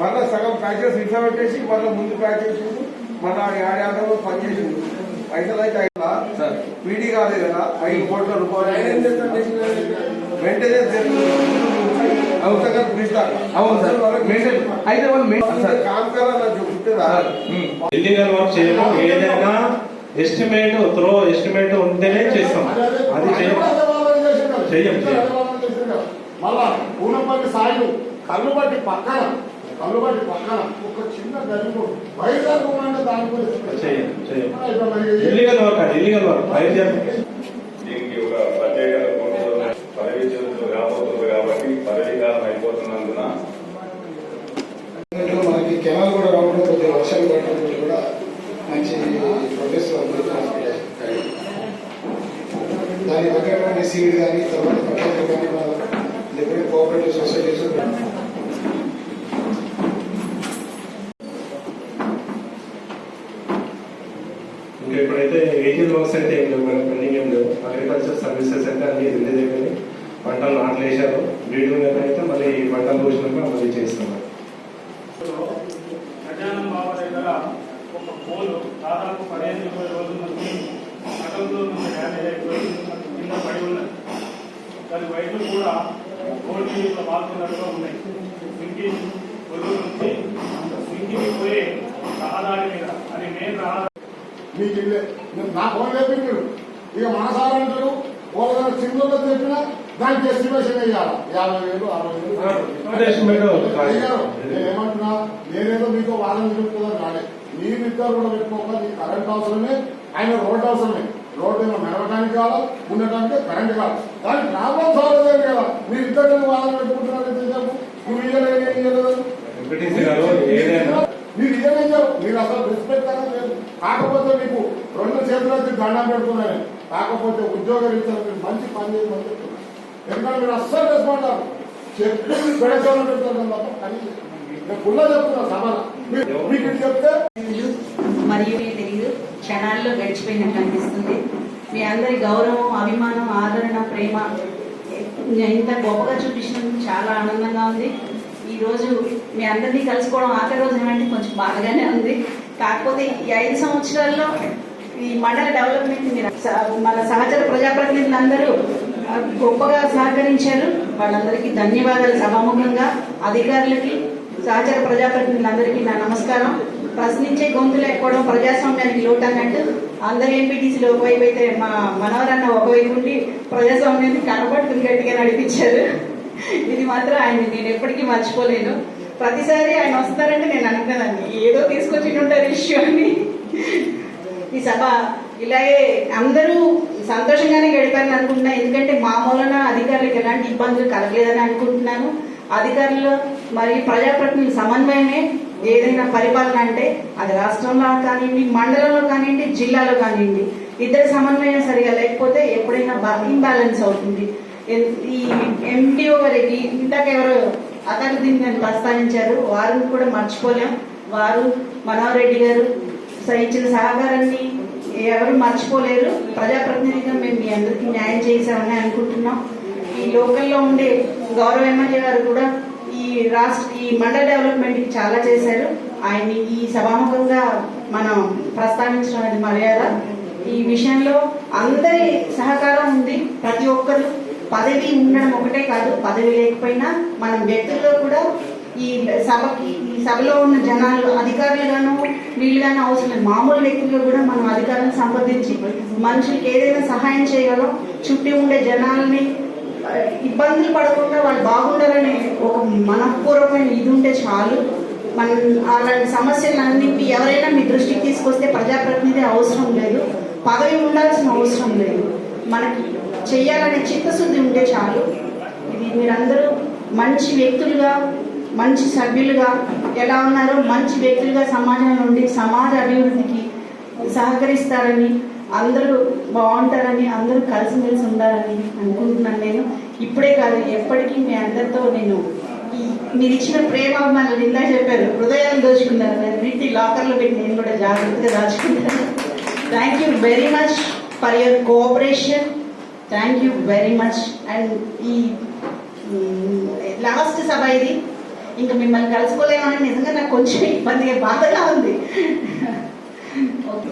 మళ్ళీ సగం ప్యాకేజ్ ఇట్లా పెట్టేసి మళ్ళీ ముందు ప్యాకేజ్ మళ్ళీ ఆటలో పనిచేసింది పైసలు అయితే అయినా సార్. పీడీ కాదు కదా ఐదు కోట్ల రూపాయలు. వెంటనే అవును. అవును సార్. మెయింటైన్ అయితే వాళ్ళు మెయింటైన్ సార్. కాంకాల చెప్తుందా సార్ ఉమ్. ఇల్లీగల్ వర్క్ చేయడం ఏదైనా ఎస్టిమేట్ త్రో ఎస్టిమేట్ ఉంటేనే చేస్తాం. అది చేయం. చెయ్యం, చెయ్యం. మళ్ళా పూనపల్లి సాయిలు. కల్లుబట్టి పక్కన కల్లుబట్టి పక్కన ఒక చిన్న గదిలో వైజాగ్ దాని గురించి దీనికి ఒక ప్రత్యేక కోణంలో పదవి చేతులు రాబోతుంది కాబట్టి పదవీ కాలం అయిపోతున్నందున మనకి కెనాల్ కూడా రావడం కొద్దిగా వర్షాలు పడడం కూడా మంచి దాని తగ్గటువంటి సీడ్ కానీ తర్వాత కానీ కోఆపరేటివ్ సొసైటీస్ ఇంకా ఇప్పుడైతే ఏజియల్ అయితే ఏం లేవు మేడం పెండింగ్ ఏం లేవు. అగ్రికల్చర్ సర్వీసెస్ అంటే అన్ని రిలీజ్ అయిపోయి పంటలు నాట్లు వేశారు బ్రీడింగ్ అయితే మళ్ళీ ఈ పంటలు పోసినాక మళ్ళీ చేస్తాం. గజానం దగ్గర ఒక దాదాపు పదిహేను ఇరవై రోజుల నుంచి సగంలో నుంచి డ్యామేజ్ అయిపోయి కింద పడి ఉన్నది. దాని వైద్యులు కూడా గోల్డ్ మీట్లో ఉన్నాయి ఇంటి ఒళ్ళు నుంచి ఇంటికి పోయే రహదారి మీద అది మెయిన్ రహదారి మీకు ఇల్లే నా ఫోన్ మీరు ఇక మన సార్ అంటారు? వాళ్ళ సింగుల్లో చెప్పినా దానికి ఎస్టిమేషన్ వేయాలి. యాభై వేలు అరవై వేలు ఎస్టిమేట్ అయ్యారు నేను ఏమంటున్నా నేనేదో మీతో వాదన చెప్తుందని రాలే మీరు ఇద్దరు కూడా పెట్టుకోక మీకు కరెంట్ అవసరమే ఆయన రోడ్ అవసరమే. రోడ్ ఏమో నడవడానికి కావాలా? ఉండటానికి కరెంట్ కావాలి. ప్రాబ్లం సాల్వ్ చేయాలి కదా మీరు ఇద్దరు వాదన పెట్టుకుంటున్నారు నువ్వు ఇయ్యలేదు? ఇయ్యలేదు మీరు అసలు రెస్పెక్ట్ అనేది లేదు కాకపోతే మీకు రెండు చేతులకి దండం పెడుతున్నాను. కాకపోతే ఉద్యోగ రీత్యా మీరు మంచి పని చేయమని చెప్తున్నారు ఎందుకంటే మీరు అస్సలు అవ్వరు. చెప్పి పెడచేవాళ్ళు పెడుతున్నారు తప్ప పని చేయరు. నేను పుల్ల చెప్తున్నా సమాన మీరు మీకు ఇది చెప్తే? తెలియదు. మరియు తెలియదు. క్షణాల్లో గడిచిపోయినట్టు అనిపిస్తుంది. మీ అందరి గౌరవం అభిమానం ఆదరణ ప్రేమ ఇంత గొప్పగా చూపించినందుకు చాలా ఆనందంగా ఉంది. ఈ రోజు మీ అందరినీ కలుసుకోవడం ఆఖరి రోజు ఏమంటే కొంచెం బాగానే ఉంది. కాకపోతే ఈ ఐదు సంవత్సరాల్లో ఈ మండల డెవలప్మెంట్ మన సహచర ప్రజాప్రతినిధులు అందరూ గొప్పగా సహకరించారు. వాళ్ళందరికీ ధన్యవాదాలు సభాముఖంగా. అధికారులకి సహచర ప్రజాప్రతినిధులందరికీ నా నమస్కారం. ప్రశ్నించే గొంతు లేకపోవడం ప్రజాస్వామ్యానికి లోటు అన్నట్టు అందరు ఎంపీటీసీలు ఒకవైపు అయితే మా మనవరన్న ఒకవైపు ఉండి ప్రజాస్వామ్యాన్ని కనబడుతుంది గట్టిగా నడిపించారు. ఇది మాత్రం ఆయన నేను ఎప్పటికీ మర్చిపోలేను. ప్రతిసారి ఆయన వస్తారంటే నేను అనుకున్నాను. ఏదో తీసుకొచ్చి ఉంటారు ఇష్యూ అని ఈ సభ ఇలాగే అందరూ సంతోషంగానే గడిపారని అనుకుంటున్నాను ఎందుకంటే మా మూలన అధికారులకు ఎలాంటి ఇబ్బందులు కలగలేదని అనుకుంటున్నాను. అధికారులు మరియు ప్రజాప్రతినిధుల సమన్వయమే ఏదైనా పరిపాలన అంటే అది రాష్ట్రంలో కానివ్వండి మండలంలో కానివ్వండి జిల్లాలో కానివ్వండి. ఇద్దరు సమన్వయం సరిగా లేకపోతే ఎప్పుడైనా ఇంబ్యాలెన్స్ అవుతుంది. ఎన్- ఈ ఎండిఓ గారికి ఇందాక ఎవరో అతను దీన్ని ప్రస్తావించారు. వారిని కూడా మర్చిపోలేం. వారు మనోహర్ రెడ్డి గారు సహించిన ఇచ్చిన సహకారాన్ని ఎవరు మర్చిపోలేరు. ప్రజాప్రతినిధిగా మేము మీ అందరికీ న్యాయం చేశామని అనుకుంటున్నాం. ఈ లోకల్లో ఉండే గౌరవ ఎమ్మెల్యే గారు కూడా ఈ రాష్ట్ర ఈ మండల డెవలప్మెంట్కి చాలా చేశారు. ఆయన్ని ఈ సభాముఖంగా మనం ప్రస్తావించడం అనేది మర్యాద. ఈ విషయంలో అందరి సహకారం ఉంది. ప్రతి ఒక్కరు పదవి ఉండడం ఒకటే కాదు పదవి లేకపోయినా మనం వ్యక్తుల్లో కూడా ఈ సభకి ఈ సభలో ఉన్న జనాలు అధికారులుగాను వీళ్ళుగాను అవసరం లేదు. మామూలు వ్యక్తుల్లో కూడా మనం అధికారులను సంప్రదించి మనుషులకి ఏదైనా సహాయం చేయగలం. చుట్టూ ఉండే జనాల్ని ఇబ్బందులు పడకుండా వాళ్ళు బాగుండాలనే ఒక మనఃపూర్వకమైన ఇది ఉంటే చాలు. మనం అలాంటి సమస్యలన్నింటి ఎవరైనా మీ దృష్టికి తీసుకొస్తే ప్రజాప్రతినిధి అవసరం లేదు. పదవి ఉండాల్సిన అవసరం లేదు. మనకి చేయాలనే చిత్తశుద్ధి ఉంటే చాలు. ఇది మీరందరూ మంచి వ్యక్తులుగా మంచి సభ్యులుగా ఎలా ఉన్నారో మంచి వ్యక్తులుగా సమాజంలో ఉండి సమాజ అభివృద్ధికి సహకరిస్తారని అందరూ బాగుంటారని అందరూ కలిసిమెలిసి ఉండాలని అనుకుంటున్నాను నేను. ఇప్పుడే కాదు ఎప్పటికీ మీ అందరితో నేను మీరు ఇచ్చిన ప్రేమ మన నిందా చెప్పారు. హృదయాలు దోచుకున్నారు. నేను వీటి లాకర్లో పెట్టి నేను కూడా జాగ్రత్తగా దాచుకుంటాను. Thank you very much for your cooperation thank you very much and ఈ లాస్ట్ సభ ఇది. ఇంకా మిమ్మల్ని కలుసుకోలేమని నిజంగా నాకు కొంచెం ఇబ్బందిగా బాధగా ఉంది. ఓకే